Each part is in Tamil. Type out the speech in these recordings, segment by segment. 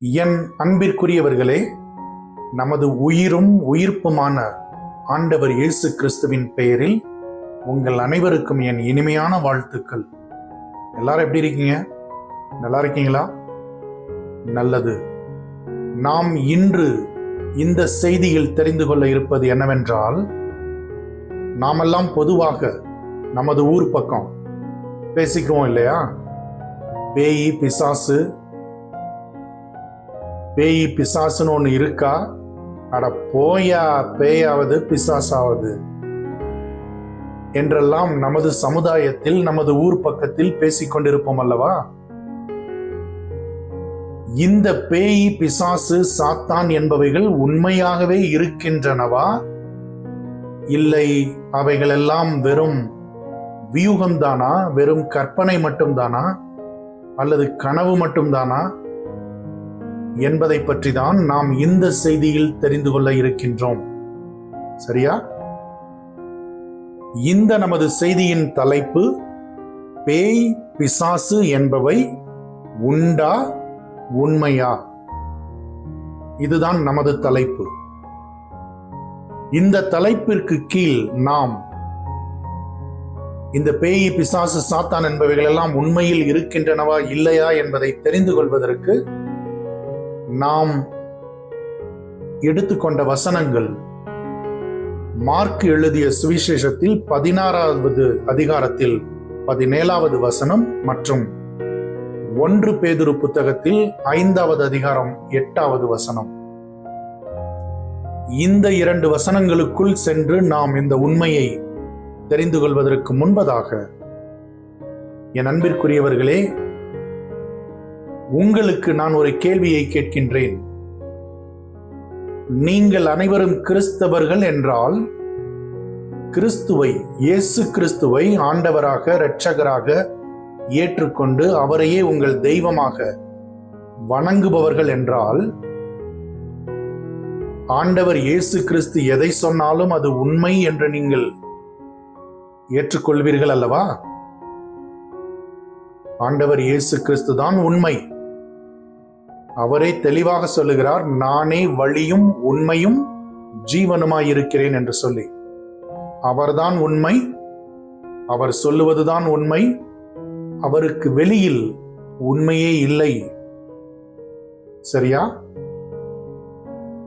என் அன்பிற்குரியவர்களே நமது உயிரும் உயிர்ப்புமான ஆண்டவர் இயேசு கிறிஸ்துவின் பெயரில் உங்கள் அனைவருக்கும் என் இனிமையான வாழ்த்துக்கள். எல்லாரும் எப்படி இருக்கீங்க? நல்லா இருக்கீங்களா? நல்லது. நாம் இன்று இந்த செய்தியில் தெரிந்து கொள்ள இருப்பது என்னவென்றால் நாமெல்லாம் பொதுவாக நமது ஊர் பக்கம் பேசிக்குவோம் இல்லையா? பேய் பிசாசு பேய் பிசாசுன்னு ஒன்று இருக்கா? அட போயா பேயாவது பிசாசாவது. என்றெல்லாம் நமது சமுதாயத்தில் நமது ஊர் பக்கத்தில் பேசிக்கொண்டிருப்போம் அல்லவா? இந்த பேய் பிசாசு சாத்தான் என்பவைகள் உண்மையாகவே இருக்கின்றனவா? இல்லை அவைகளெல்லாம் வெறும் வியூகம்தானா? வெறும் கற்பனை மட்டும்தானா? அல்லது கனவு மட்டும்தானா? என்பதை பற்றி தான் நாம் இந்த செய்தியில் தெரிந்து கொள்ள இருக்கின்றோம். சரியா? இந்த நமது செய்தியின் தலைப்பு பேய் பிசாசு என்பவை உண்டா உண்மையா? இதுதான் நமது தலைப்பு. இந்த தலைப்பிற்கு கீழ் நாம் இந்த பேய் பிசாசு சாத்தான் என்பவைகள் எல்லாம் உண்மையில் இருக்கின்றனவா இல்லையா என்பதை தெரிந்து கொள்வதற்கு நாம் எடுத்துக்கொண்ட வசனங்கள். மார்க் எழுதிய சுவிசேஷத்தில் பதினாறாவது அதிகாரத்தில் பதினேழாவது வசனம் மற்றும் ஒன்று பேதுரு புத்தகத்தில் ஐந்தாவது அதிகாரம் எட்டாவது வசனம். இந்த இரண்டு வசனங்களுக்குள் சென்று நாம் இந்த உண்மையை தெரிந்து கொள்வதற்கு முன்பதாக என் அன்பிற்குரியவர்களே உங்களுக்கு நான் ஒரு கேள்வியை கேட்கின்றேன். நீங்கள் அனைவரும் கிறிஸ்தவர்கள் என்றால் கிறிஸ்துவை இயேசு கிறிஸ்துவை ஆண்டவராக இரட்சகராக ஏற்றுக்கொண்டு அவரையே உங்கள் தெய்வமாக வணங்குபவர்கள் என்றால் ஆண்டவர் இயேசு கிறிஸ்து எதை சொன்னாலும் அது உண்மை என்று நீங்கள் ஏற்றுக்கொள்வீர்கள் அல்லவா? ஆண்டவர் இயேசு கிறிஸ்து தான் உண்மை. அவரே தெளிவாக சொல்லுகிறார் நானே வழியும் உண்மையும் ஜீவனுமாயிருக்கிறேன் என்று சொல்லி. அவர்தான் உண்மை அவர் சொல்லுவதுதான் உண்மை அவருக்கு வெளியில் உண்மையே இல்லை. சரியா?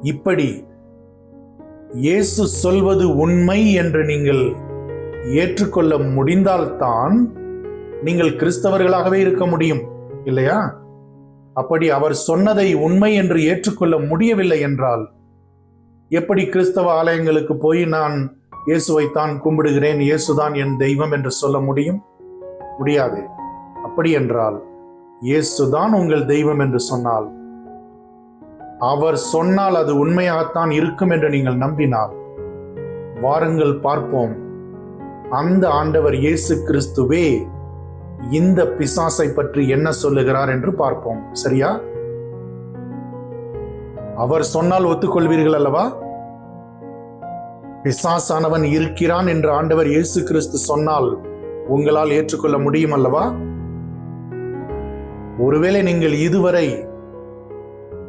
இப்படி இயேசு சொல்வது உண்மை என்று நீங்கள் ஏற்றுக்கொள்ள முடிந்தால்தான் நீங்கள் கிறிஸ்தவர்களாகவே இருக்க முடியும் இல்லையா? அப்படி அவர் சொன்னதை உண்மை என்று ஏற்றுக்கொள்ள முடியவில்லை என்றால் எப்படி கிறிஸ்தவ ஆலயங்களுக்கு போய் நான் இயேசுவைத்தான் கும்பிடுகிறேன் இயேசுதான் என் தெய்வம் என்று சொல்ல முடியும்? முடியாது. அப்படி என்றால் இயேசுதான் உங்கள் தெய்வம் என்று சொன்னால் அவர் சொன்னால் அது உண்மையாகத்தான் இருக்கும் என்று நீங்கள் நம்பினால் வாருங்கள் பார்ப்போம். அந்த ஆண்டவர் இயேசு கிறிஸ்துவே இந்த பிசாசை பற்றி என்ன சொல்லுகிறார் என்று பார்ப்போம். சரியா? அவர் சொன்னால் ஒத்துக்கொள்வீர்கள் அல்லவா? பிசாசானவன் இருக்கிறான் என்று ஆண்டவர் இயேசு கிறிஸ்து சொன்னால் உங்களால் ஏற்றுக்கொள்ள முடியும் அல்லவா? ஒருவேளை நீங்கள் இதுவரை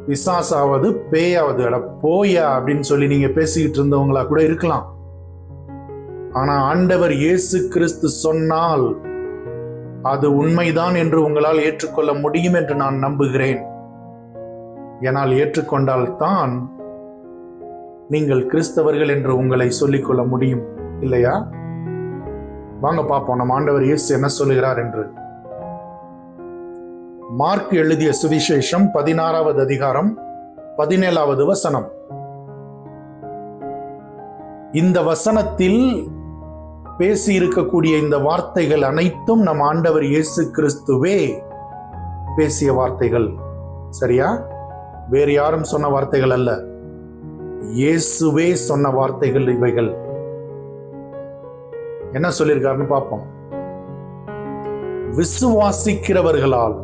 பிசாசாவது பேயாவது அட போயா அப்படின்னு சொல்லி நீங்க பேசிக்கிட்டு இருந்தவங்களா கூட இருக்கலாம். ஆனா ஆண்டவர் இயேசு கிறிஸ்து சொன்னால் அது உண்மைதான் என்று உங்களால் ஏற்றுக்கொள்ள முடியும் என்று நான் நம்புகிறேன். என்னால் ஏற்றுக்கொண்டால் தான் நீங்கள் கிறிஸ்தவர்கள் என்று உங்களை சொல்லிக்கொள்ள முடியும் இல்லையா? வாங்க பார்ப்போம். நம்ம ஆண்டவர் இயேசு என்ன சொல்லுகிறார் என்று. மார்க் எழுதிய சுவிசேஷம் பதினாறாவது அதிகாரம் பதினேழாவது வசனம். இந்த வசனத்தில் பேசி இருக்கக்கூடிய இந்த வார்த்தைகள் அனைத்தும் நம் ஆண்டவர் இயேசு கிறிஸ்துவே. பேசிய வார்த்தைகள் சரியா? வேறு யாரும் சொன்ன வார்த்தைகள் அல்ல. இயேசுவே சொன்ன வார்த்தைகள் இவைகள். என்ன சொல்லியிருக்காருன்னு பார்ப்போம். விசுவாசிக்கிறவர்களால்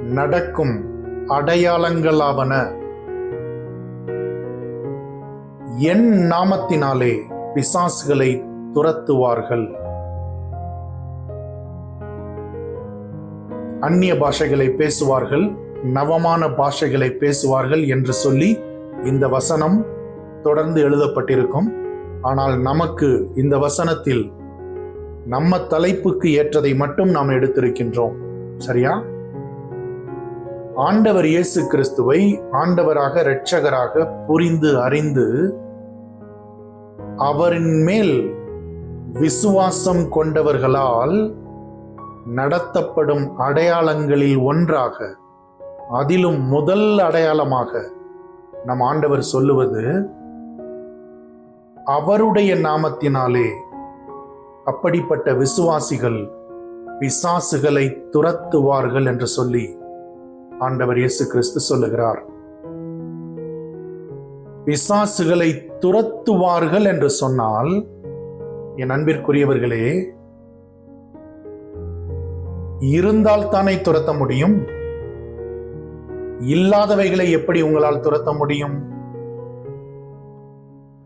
நடக்கும் அடையாளங்களாவன. என் நாமத்தினாலே பிசாசுகளை துரத்துவார்கள். அந்நிய பாஷைகளை பேசுவார்கள் நவமான பாஷைகளை பேசுவார்கள் என்று சொல்லி இந்த வசனம் தொடர்ந்து எழுதப்பட்டிருக்கும். ஆனால் நமக்கு இந்த வசனத்தில் நம்ம தலைப்புக்கு ஏற்றதை மட்டும் நாம் எடுத்திருக்கின்றோம். சரியா? ஆண்டவர் இயேசு கிறிஸ்துவை ஆண்டவராக இரட்சகராக புரிந்து அறிந்து அவரின் மேல் விசுவாசம் கொண்டவர்களால் நடத்தப்படும் அடையாளங்களில் ஒன்றாக அதிலும் முதல் அடையாளமாக நம் ஆண்டவர் சொல்லுவது அவருடைய நாமத்தினாலே அப்படிப்பட்ட விசுவாசிகள் பிசாசுகளை துரத்துவார்கள் என்று சொல்லி ஆண்டவர் இயேசு கிறிஸ்து சொல்லுகிறார். பிசாசுகளை துரத்துவார்கள் என்று சொன்னால் என் அன்பிற்குரியவர்களே இருந்தால் தானே துரத்த முடியும்? இல்லாதவைகளை எப்படி உங்களால் துரத்த முடியும்?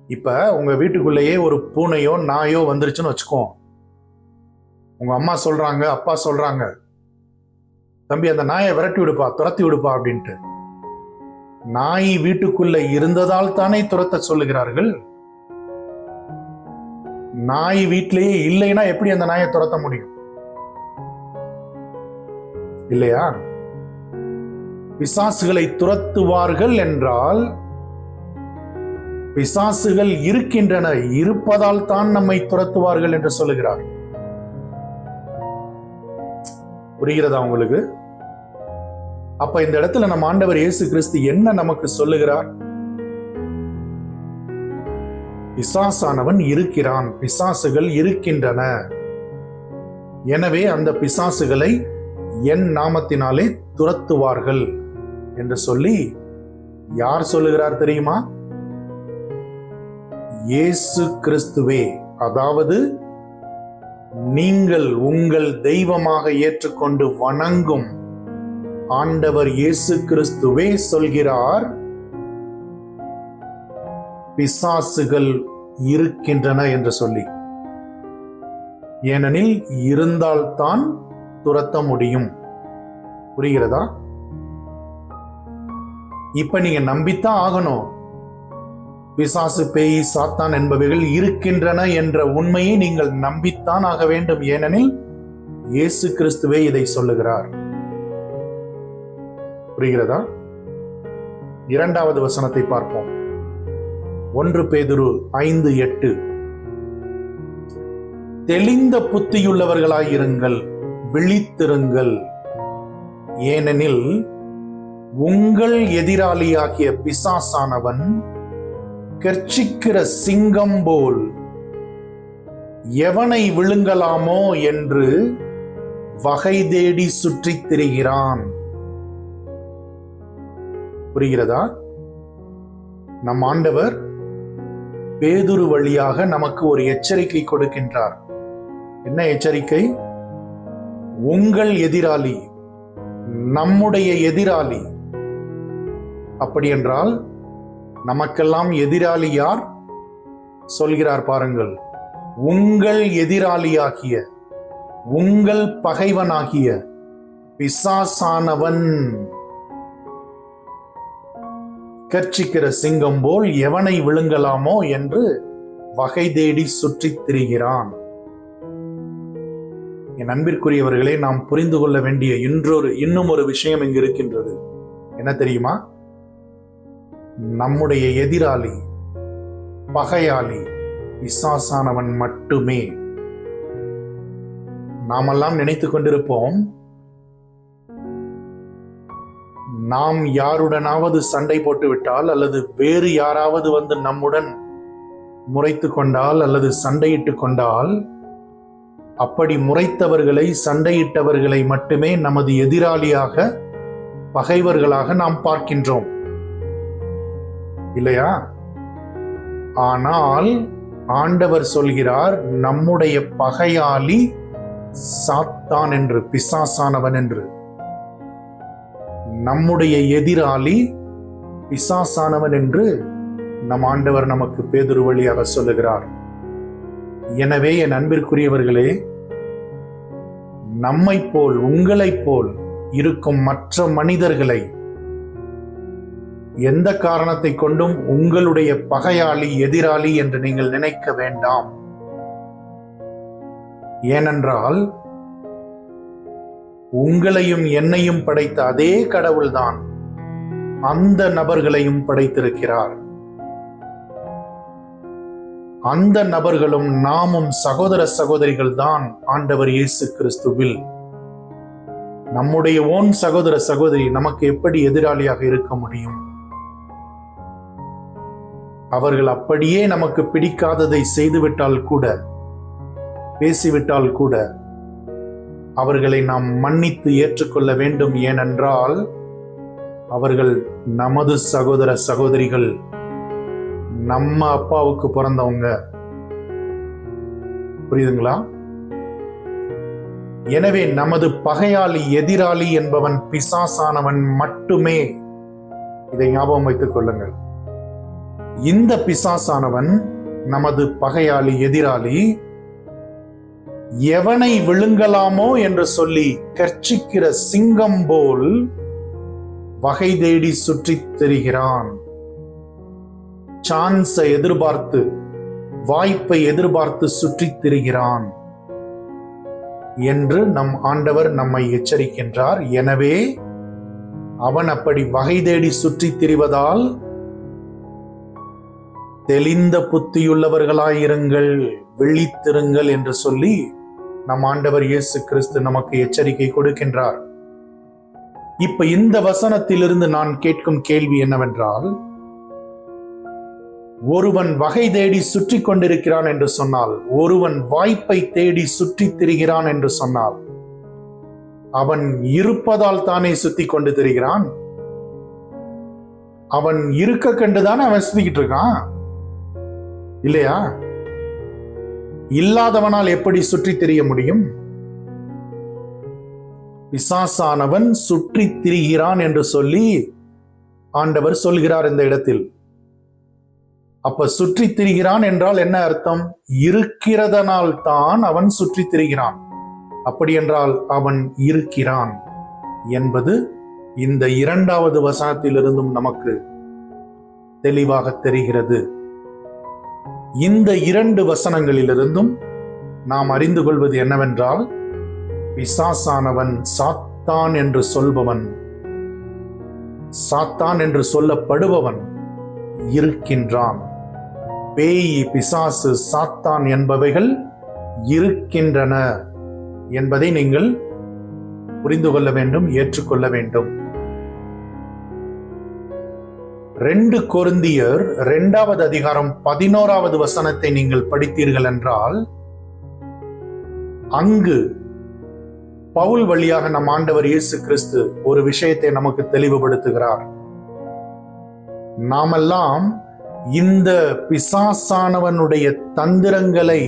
இப்ப உங்க வீட்டுக்குள்ளேயே ஒரு பூனையோ நாயோ வந்துருச்சுன்னு வச்சுக்கோ. உங்க அம்மா சொல்றாங்க அப்பா சொல்றாங்க தம்பி அந்த நாயை விரட்டி விடுப்பா துரத்தி விடுப்பா அப்படின்ட்டு. நாய் வீட்டுக்குள்ள இருந்ததால் தானே துரத்த சொல்லுகிறார்கள்? நாய் வீட்டிலேயே இல்லைன்னா எப்படி அந்த நாயை துரத்த முடியும்? இல்லையா? பிசாசுகளை துரத்துவார்கள் என்றால் பிசாசுகள் இருக்கின்றன இருப்பதால் தான் நம்மை துரத்துவார்கள் என்று சொல்லுகிறார். புரிகிறதா உங்களுக்கு? அப்ப இந்த இடத்துல நம்ம ஆண்டவர் இயேசு கிறிஸ்து என்ன நமக்கு சொல்லுகிறார்? பிசாசானவன் இருக்கிறான். பிசாசுகள் இருக்கின்றன. எனவே அந்த பிசாசுகளை என் நாமத்தினாலே துரத்துவார்கள் என்று சொல்லி யார் சொல்லுகிறார் தெரியுமா? இயேசு கிறிஸ்துவே அதாவது நீங்கள் உங்கள் தெய்வமாக ஏற்றுக்கொண்டு வணங்கும் ஆண்டவர் இயேசு கிறிஸ்துவே சொல்கிறார். பிசாசுகள் இருக்கின்றன என்று சொல்லி. ஏனெனில் இருந்தால்தான் துரத்த முடியும். புரிகிறதா? இப்ப நீங்க நம்பித்தான் ஆகணும். பிசாசு பேய் சாத்தான் என்பவைகள் இருக்கின்றன என்ற உண்மையை நீங்கள் நம்பித்தான் ஆக வேண்டும். ஏனெனில் இயேசு கிறிஸ்துவே இதை சொல்லுகிறார். புரிகிறதா? இரண்டாவது வசனத்தை பார்ப்போம். ஒன்று பேதுரு ஐந்து எட்டு. தெளிந்த புத்தியுள்ளவர்களாயிருங்கள் விழித்திருங்கள். ஏனெனில் உங்கள் எதிராளியாகிய பிசாசானவன் கர்ச்சிக்கிற சிங்கம் போல் எவனை விழுங்கலாமோ என்று வகை தேடி சுற்றித் திரிகிறான். புரிகிறதா? நம் ஆண்டவர் பேதுரு வழியாக நமக்கு ஒரு எச்சரிக்கை கொடுக்கின்றார். என்ன எச்சரிக்கை? உங்கள் எதிராளி நம்முடைய எதிராளி. அப்படி என்றால் நமக்கெல்லாம் எதிராளி யார்? சொல்கிறார் பாருங்கள் உங்கள் எதிராளியாகிய உங்கள் பகைவனாகிய பிசாசானவன். கர்ச்சிக்கிற சிங்கம் போல் எவனை விழுங்கலாமோ என்று வகை தேடி சுற்றித் திரிகிறான். என் அன்பிற்குரியவர்களே நாம் புரிந்து கொள்ள வேண்டிய இன்றொரு இன்னும் ஒரு விஷயம் இங்கு இருக்கின்றது. என்ன தெரியுமா? நம்முடைய எதிராளி பகையாளி விசாசானவன் மட்டுமே. நாமெல்லாம் நினைத்துக் கொண்டிருப்போம் நாம் யாருடனாவது சண்டை போட்டு விட்டால் அல்லது வேறு யாராவது வந்து நம்முடன் முறைத்து கொண்டால் அல்லது சண்டையிட்டு கொண்டால் அப்படி முறைத்தவர்களை சண்டையிட்டவர்களை மட்டுமே நமது எதிராளியாக பகைவர்களாக நாம் பார்க்கின்றோம். இல்லையா? ஆனால் ஆண்டவர் சொல்கிறார் நம்முடைய பகையாளி சாத்தான் என்று பிசாசானவன் என்று. நம்முடைய எதிராளி பிசாசானவன் என்று நம் ஆண்டவர் நமக்கு பேதுரு வழியாக சொல்லுகிறார். எனவே என் அன்பிற்குரியவர்களே நம்மை போல் உங்களைப் போல் இருக்கும் மற்ற மனிதர்களை எந்த காரணத்தை கொண்டும் உங்களுடைய பகையாளி எதிராளி என்று நீங்கள் நினைக்க வேண்டாம். ஏனென்றால் உங்களையும் என்னையும் படைத்த அதே கடவுள்தான் அந்த நபர்களையும் படைத்திருக்கிறார். அந்த நபர்களும் நாமும் சகோதர சகோதரிகள் தான் ஆண்டவர் இயேசு கிறிஸ்துவில். நம்முடைய ஓன் சகோதர சகோதரி நமக்கு எப்படி எதிராளியாக இருக்க முடியும்? அவர்கள் அப்படியே நமக்கு பிடிக்காததை செய்துவிட்டால் கூட பேசிவிட்டால் கூட அவர்களை நாம் மன்னித்து ஏற்றுக்கொள்ள வேண்டும் ஏனென்றால் அவர்கள் நமது சகோதர சகோதரிகள் நம்ம அப்பாவுக்கு பிறந்தவங்க. புரியுதுங்களா? எனவே நமது பகையாளி எதிராளி என்பவன் பிசாசானவன் மட்டுமே இதை ஞாபகம் வைத்துக் கொள்ளுங்கள். இந்த பிசாசானவன் நமது பகையாளி எதிராளி எவனை விழுங்கலாமோ என்று சொல்லி கர்ச்சிக்கிற சிங்கம் போல் வகை தேடி சுற்றித் திரிகிறான். சான்ஸை எதிர்பார்த்து வாய்ப்பை எதிர்பார்த்து சுற்றித் திரிகிறான். என்று நம் ஆண்டவர் நம்மை எச்சரிக்கின்றார். எனவே அவன் அப்படி வகை தேடி சுற்றித் திரிவதால் தெளிந்த புத்தியுள்ளவர்களாயிருங்கள் விழித்திருங்கள் என்று சொல்லி நம் ஆண்டவர் இயேசு கிறிஸ்து நமக்கு எச்சரிக்கை கொடுக்கின்றார். இப்ப இந்த வசனத்திலிருந்து நான் கேட்கும் கேள்வி என்னவென்றால் ஒருவன் வகை தேடி சுற்றி கொண்டிருக்கிறான் என்று சொன்னால் ஒருவன் வாய்ப்பை தேடி சுற்றி திரிகிறான் என்று சொன்னால் அவன் இருப்பதால் தானே சுத்தி கொண்டு திரிகிறான்? அவன் இருக்க கண்டுதானே அவன் சுத்திக்கிட்டு இருக்கான்? இல்லையா? இல்லாதவனால் எப்படி சுற்றி திரிய முடியும்? பிசாசானவன் சுற்றி திரிகிறான் என்று சொல்லி ஆண்டவர் சொல்கிறார் இந்த இடத்தில். அப்ப சுற்றித் திரிகிறான் என்றால் என்ன அர்த்தம்? இருக்கிறதனால் தான் அவன் சுற்றி திரிகிறான். அப்படி என்றால் அவன் இருக்கிறான் என்பது இந்த இரண்டாவது வசனத்திலிருந்தும் நமக்கு தெளிவாக தெரிகிறது. இந்த இரண்டு வசனங்களிலிருந்தும் நாம் அறிந்து கொள்வது என்னவென்றால் பிசாசானவன் சாத்தான் என்று சொல்பவன் சாத்தான் என்று சொல்லப்படுபவன் இருக்கின்றான். பேய் பிசாசு சாத்தான் என்பவைகள் இருக்கின்றன என்பதை நீங்கள் புரிந்து கொள்ள வேண்டும் ஏற்றுக்கொள்ள வேண்டும். ரெண்டு கொருந்தியர் இரண்டாவது அதிகாரம் பதினோராவது வசனத்தை நீங்கள் படித்தீர்கள் என்றால் அங்கு பவுல் வழியாக நம் ஆண்டவர் இயேசு கிறிஸ்து ஒரு விஷயத்தை நமக்கு தெளிவுபடுத்துகிறார். நாமெல்லாம் இந்த பிசாசானவனுடைய தந்திரங்களை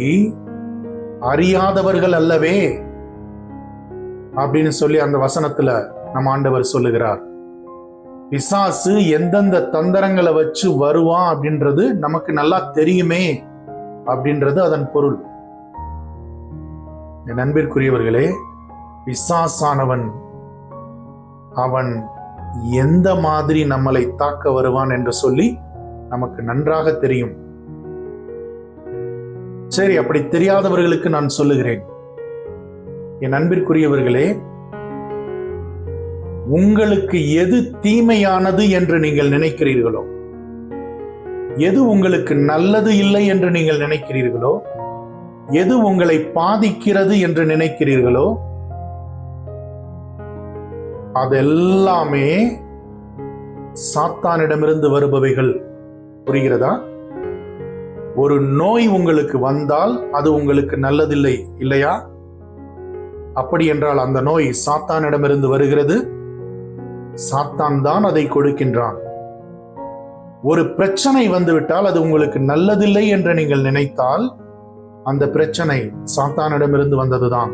அறியாதவர்கள் அல்லவே அப்படின்னு சொல்லி அந்த வசனத்துல நம் ஆண்டவர் சொல்லுகிறார். பிசாசு எந்தெந்த தந்திரங்களை வச்சு வருவான் அப்படின்றது நமக்கு நல்லா தெரியுமே அப்படின்றது அதன் பொருள். என் நண்பிற்குரியவர்களே பிசாசானவன் அவன் எந்த மாதிரி நம்மளை தாக்க வருவான் என்று சொல்லி நமக்கு நன்றாக தெரியும். சரி அப்படி தெரியாதவர்களுக்கு நான் சொல்லுகிறேன். என் அன்பிற்குரியவர்களே உங்களுக்கு எது தீமையானது என்று நீங்கள் நினைக்கிறீர்களோ? எது உங்களுக்கு நல்லது இல்லை என்று நீங்கள் நினைக்கிறீர்களோ? எது உங்களை பாதிக்கிறது என்று நினைக்கிறீர்களோ? அதெல்லாமே சாத்தானிடமிருந்து வருபவைகள். புரிகிறதா? ஒரு நோய் உங்களுக்கு வந்தால் அது உங்களுக்கு நல்லதில்லை இல்லையா? அப்படி என்றால் அந்த நோய் சாத்தானிடமிருந்து வருகிறது. சாத்தான் தான் அதை கொடுக்கின்றான். ஒரு பிரச்சனை வந்துவிட்டால் அது உங்களுக்கு நல்லதில்லை என்று நீங்கள் நினைத்தால் அந்த பிரச்சனை சாத்தானிடமிருந்து வந்ததுதான்.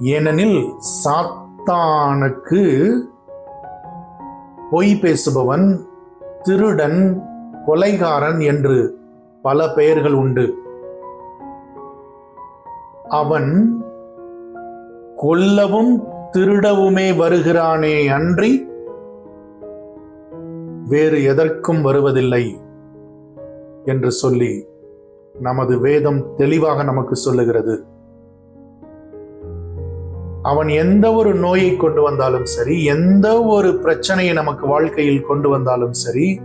ஏனெனில் சாத்தானுக்கு பொய் பேசுபவன் திருடன் கொலைகாரன் என்று பல பெயர்கள் உண்டு. அவன் கொல்லவும் திருடவுமே வருகிறானே அன்றி வேறு எதற்கும் வருவதில்லை என்று சொல்லி நமது வேதம் தெளிவாக நமக்கு சொல்லுகிறது. அவன் எந்த ஒரு நோயை கொண்டு வந்தாலும் சரி எந்த ஒரு பிரச்சனையை நமக்கு வாழ்க்கையில் கொண்டு வந்தாலும் சரி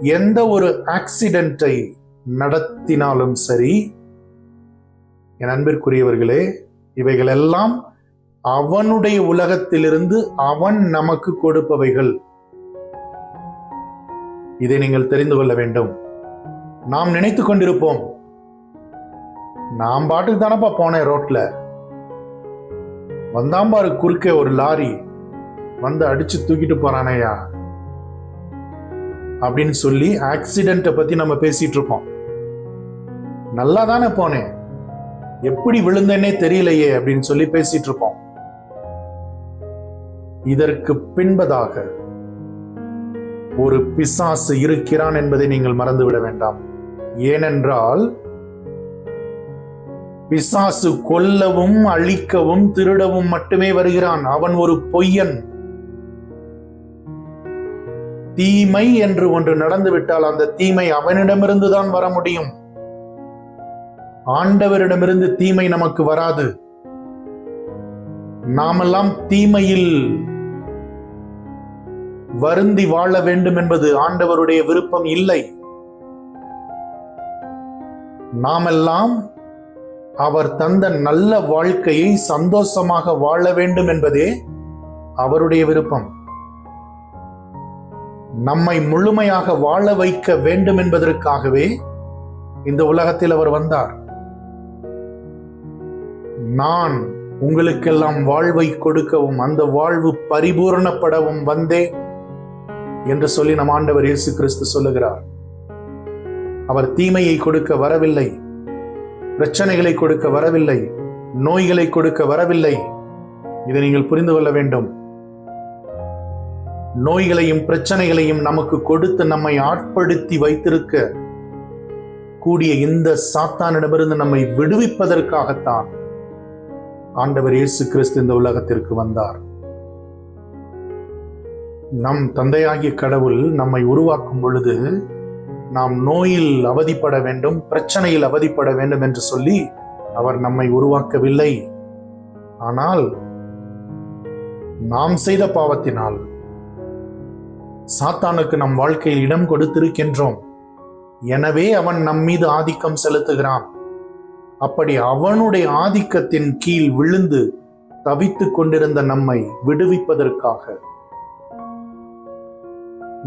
எந்த ஒரு ஆக்சிடென்ட்டை நடத்தினாலும் சரி என் அன்பிற்குரியவர்களே இவைகளெல்லாம் அவனுடைய உலகத்திலிருந்து அவன் நமக்கு கொடுப்பவைகள். இதை நீங்கள் தெரிந்து கொள்ள வேண்டும். நாம் நினைத்துக் கொண்டிருப்போம். நாம் பாட்டுக்கு தானப்பா போனேன் ரோட்ல. வந்தாம்பாரு குறுக்கே ஒரு லாரி. வந்து அடிச்சு தூக்கிட்டு போறானையா? அப்படின்னு சொல்லி ஆக்சிடென்ட்டை பத்தி நம்ம பேசிட்டு இருக்கோம். நல்லா தானே போனேன். எப்படி விழுந்தேனே தெரியலையே அப்படின்னு சொல்லி பேசிட்டு இருப்போம் இதற்கு பின்பதாக ஒரு பிசாசு இருக்கிறான் என்பதை நீங்கள் மறந்துவிட வேண்டாம். ஏனென்றால் பிசாசு கொல்லவும் அழிக்கவும் திருடவும் மட்டுமே வருகிறான். அவன் ஒரு பொய்யன். தீமை என்று ஒன்று நடந்துவிட்டால் அந்த தீமை அவனிடமிருந்து தான் வர முடியும். ஆண்டவரிடமிருந்து தீமை நமக்கு வராது. நாமெல்லாம் தீமையில் வருந்தி வாழ வேண்டும் என்பது ஆண்டவருடைய விருப்பம் இல்லை. நாமெல்லாம் அவர் தந்த நல்ல வாழ்க்கையை சந்தோஷமாக வாழ வேண்டும் என்பதே அவருடைய விருப்பம். நம்மை முழுமையாக வாழ வைக்க வேண்டும் என்பதற்காகவே இந்த உலகத்தில் அவர் வந்தார். நான் உங்களுக்கெல்லாம் வாழ்வை கொடுக்கவும் அந்த வாழ்வு பரிபூரணப்படவும் வந்தேன். என்று சொல்லி நம் ஆண்டவர் இயேசு கிறிஸ்து சொல்லுகிறார். அவர் தீமையை கொடுக்க வரவில்லை பிரச்சனைகளை கொடுக்க வரவில்லை நோய்களை கொடுக்க வரவில்லை. இதை நீங்கள் புரிந்து கொள்ள வேண்டும். நோய்களையும் பிரச்சனைகளையும் நமக்கு கொடுத்து நம்மை ஆட்படுத்தி வைத்திருக்க கூடிய இந்த சாத்தானிடமிருந்து நம்மை விடுவிப்பதற்காகத்தான் ஆண்டவர் இயேசு கிறிஸ்து இந்த உலகத்திற்கு வந்தார். நம் தந்தையாகிய கடவுள் நம்மை உருவாக்கும் பொழுது நாம் நோயில் அவதிப்பட வேண்டும் பிரச்சனையில் அவதிப்பட வேண்டும் என்று சொல்லி அவர் நம்மை உருவாக்கவில்லை. ஆனால் நாம் செய்த பாவத்தினால் சாத்தானுக்கு நம் வாழ்க்கையில் இடம் கொடுத்திருக்கின்றோம். எனவே அவன் நம் மீது ஆதிக்கம் செலுத்துகிறான். அப்படி அவனுடைய ஆதிக்கத்தின் கீழ் விழுந்து தவித்துக் கொண்டிருந்த நம்மை விடுவிப்பதற்காக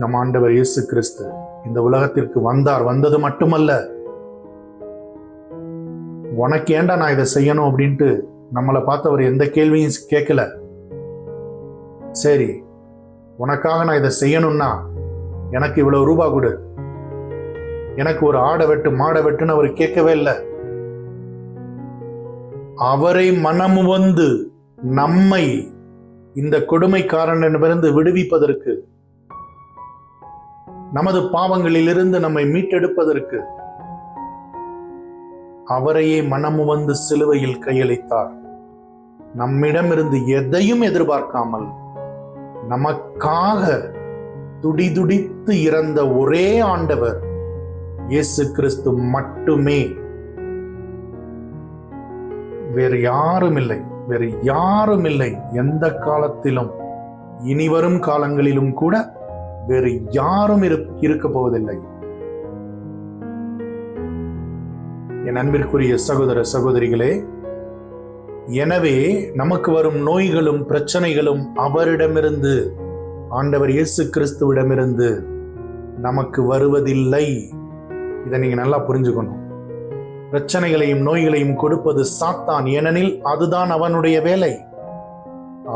நம் ஆண்டவர் இயேசு கிறிஸ்து இந்த உலகத்திற்கு வந்தார் வந்தது மட்டுமல்ல. உனக்கு ஏண்டா நான் இதை செய்யணும் அப்படின்ட்டு நம்மளை பார்த்தவர் எந்த கேள்வியும் கேட்கல. சரி உனக்காக நான் இதை செய்யணும்னா எனக்கு இவ்வளவு ரூபாய் கொடு. எனக்கு ஒரு ஆடை வெட்டு மாடை வெட்டுன்னு அவர் கேட்கவே இல்லை. அவரை மனம் வந்து நம்மை இந்த கொடுமைக்காரனிடமிருந்து விடுவிப்பதற்கு நமது பாவங்களிலிருந்து நம்மை மீட்டெடுப்பதற்கு அவரையே மனமு வந்து சிலுவையில் கையளித்தார். நம்மிடமிருந்து எதையும் எதிர்பார்க்காமல் நமக்காக துடிதுடித்து இறந்த ஒரே ஆண்டவர் இயேசு கிறிஸ்து மட்டுமே. வேறு யாரும் இல்லை வேறு யாரும் இல்லை எந்த காலத்திலும் இனிவரும் காலங்களிலும் கூட வேறு யாரும் இருக்க போவதில்லை. என் அன்பிற்குரிய சகோதர சகோதரிகளே எனவே நமக்கு வரும் நோய்களும் பிரச்சனைகளும் அவரிடமிருந்து ஆண்டவர் இயேசு கிறிஸ்துவிடமிருந்து நமக்கு வருவதில்லை. இதை நீங்க நல்லா புரிஞ்சுக்கணும். பிரச்சனைகளையும் நோய்களையும் கொடுப்பது சாத்தான் ஏனெனில் அதுதான் அவனுடைய வேலை.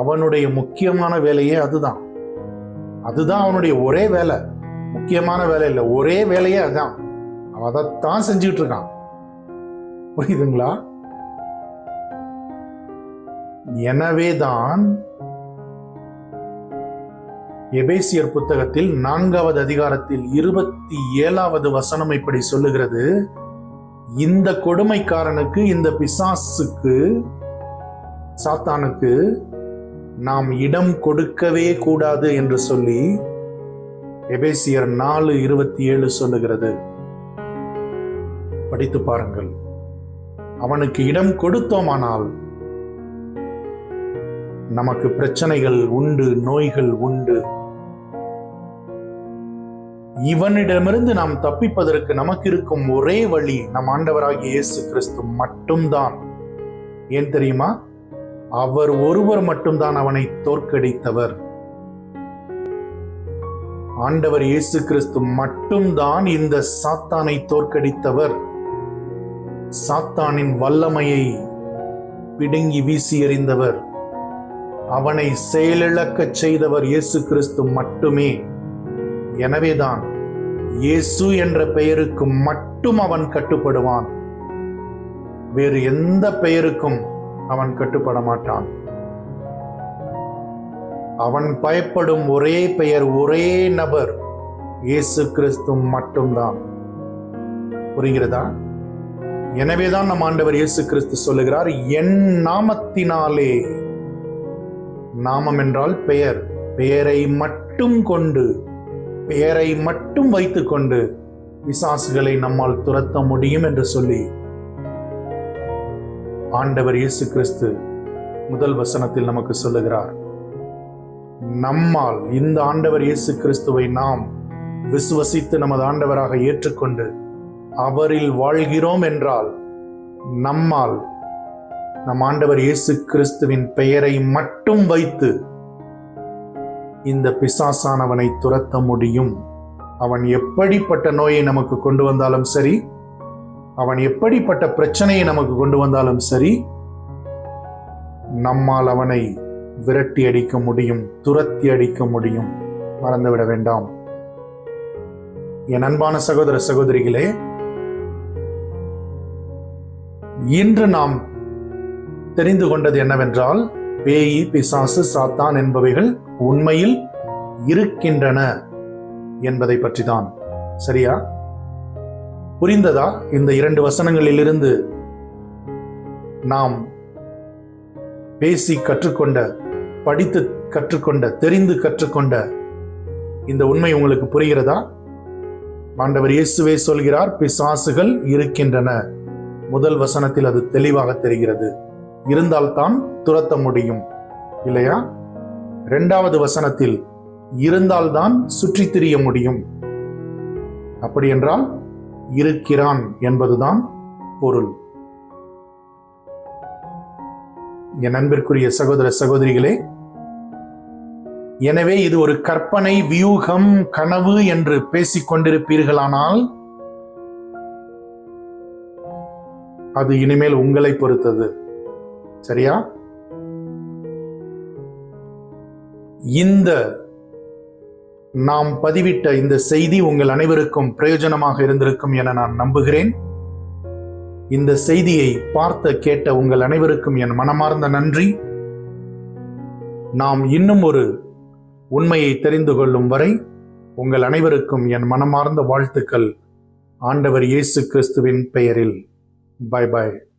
அவனுடைய முக்கியமான வேலையே அதுதான். அதுதான் அவனுடைய ஒரே வேலை. முக்கியமான வேலை இல்லை. ஒரே வேலையே அதான். அவன் அதைத்தான் செஞ்சுக்கிட்டு இருக்கான். புரியுதுங்களா? எனவேதான் எபேசியர் புத்தகத்தில் நான்காவது அதிகாரத்தில் இருபத்தி ஏழாவது வசனம் இப்படி சொல்லுகிறது. இந்த கொடுமைக்காரனுக்கு இந்த பிசாசுக்கு சாத்தானுக்கு நாம் இடம் கொடுக்கவே கூடாது என்று சொல்லி எபேசியர் நாலு இருபத்தி ஏழு சொல்லுகிறது. படித்து பாருங்கள். அவனுக்கு இடம் கொடுத்தோமானால் நமக்கு பிரச்சனைகள் உண்டு நோய்கள் உண்டு. இவனிடமிருந்து நாம் தப்பிப்பதற்கு நமக்கு இருக்கும் ஒரே வழி நம் ஆண்டவராகிய இயேசு கிறிஸ்து மட்டும்தான். ஏன் தெரியுமா? அவர் ஒருவர் மட்டும்தான் அவனை தோற்கடித்தவர். ஆண்டவர் இயேசு கிறிஸ்து மட்டும்தான் இந்த சாத்தானை தோற்கடித்தவர். சாத்தானின் வல்லமையை பிடுங்கி வீசி எறிந்தவர். அவனை செயலிழக்கச் செய்தவர் இயேசு கிறிஸ்து மட்டுமே. எனவேதான் இயேசு என்ற பெயருக்கு மட்டும் அவன் கட்டுப்படுவான். வேறு எந்த பெயருக்கும் அவன் கட்டுப்பட மாட்டான் அவன் பயப்படும் ஒரே பெயர் ஒரே நபர் இயேசு கிறிஸ்து மட்டும்தான். புரிகிறதா? எனவேதான் நம் ஆண்டவர் இயேசு கிறிஸ்து சொல்லுகிறார் என் நாமத்தினாலே நாமம் என்றால் பெயர் பெயரை மட்டும் கொண்டு பெயரை மட்டும் வைத்துக்கொண்டு பிசாசுகளை நம்மால் துரத்த முடியும் என்று சொல்லி ஆண்டவர் இயேசு கிறிஸ்து முதல் வசனத்தில் நமக்கு சொல்லுகிறார் நம்மால் இந்த ஆண்டவர் இயேசு கிறிஸ்துவை நாம் விசுவசித்து நமது ஆண்டவராக ஏற்றுக்கொண்டு அவரில் வாழ்கிறோம் என்றால் நம்மால் நம் ஆண்டவர் இயேசு கிறிஸ்துவின் பெயரை மட்டும் வைத்து இந்த பிசாசானவனை துரத்த முடியும். அவன் எப்படிப்பட்ட நோயை நமக்கு கொண்டு வந்தாலும் சரி அவன் எப்படிப்பட்ட பிரச்சனையை நமக்கு கொண்டு வந்தாலும் சரி நம்மால் அவனை விரட்டி அடிக்க முடியும் துரத்தி அடிக்க முடியும். மறந்துவிட வேண்டாம். என் அன்பான சகோதர சகோதரிகளே இன்று நாம் தெரிந்து கொண்டது என்னவென்றால் பேயி பிசாசு சாத்தான் என்பவைகள் உண்மையில் இருக்கின்றன என்பதை பற்றிதான். சரியா? புரிந்ததா? இந்த இரண்டு வசனங்களிலிருந்து நாம் பேசி கற்றுக்கொண்ட படித்து கற்றுக்கொண்ட தெரிந்து கற்றுக்கொண்ட இந்த உண்மை உங்களுக்கு புரிகிறதா? ஆண்டவர் இயேசுவே சொல்கிறார் பிசாசுகள் இருக்கின்றன. முதல் வசனத்தில் அது தெளிவாக தெரிகிறது. இருந்தால்தான் துரத்த முடியும். இல்லையா? இரண்டாவது வசனத்தில் இருந்தால்தான் சுற்றித் திரிய முடியும். அப்படி என்றால் இருக்கிறான் என்பதுதான் பொருள். என் அன்பிற்குரிய சகோதர சகோதரிகளே எனவே இது ஒரு கற்பனை வியூகம் கனவு என்று பேசிக் கொண்டிருப்பீர்களானால் அது இனிமேல் உங்களை பொறுத்தது. சரியா? இந்த நாம் பதிவிட்ட இந்த செய்தி உங்கள் அனைவருக்கும் பிரயோஜனமாக இருந்திருக்கும் என நான் நம்புகிறேன். இந்த செய்தியை பார்த்த கேட்ட உங்கள் அனைவருக்கும் என் மனமார்ந்த நன்றி. நாம் இன்னும் ஒரு உண்மையை தெரிந்து கொள்ளும் வரை உங்கள் அனைவருக்கும் என் மனமார்ந்த வாழ்த்துக்கள். ஆண்டவர் இயேசு கிறிஸ்துவின் பெயரில். பாய் பாய்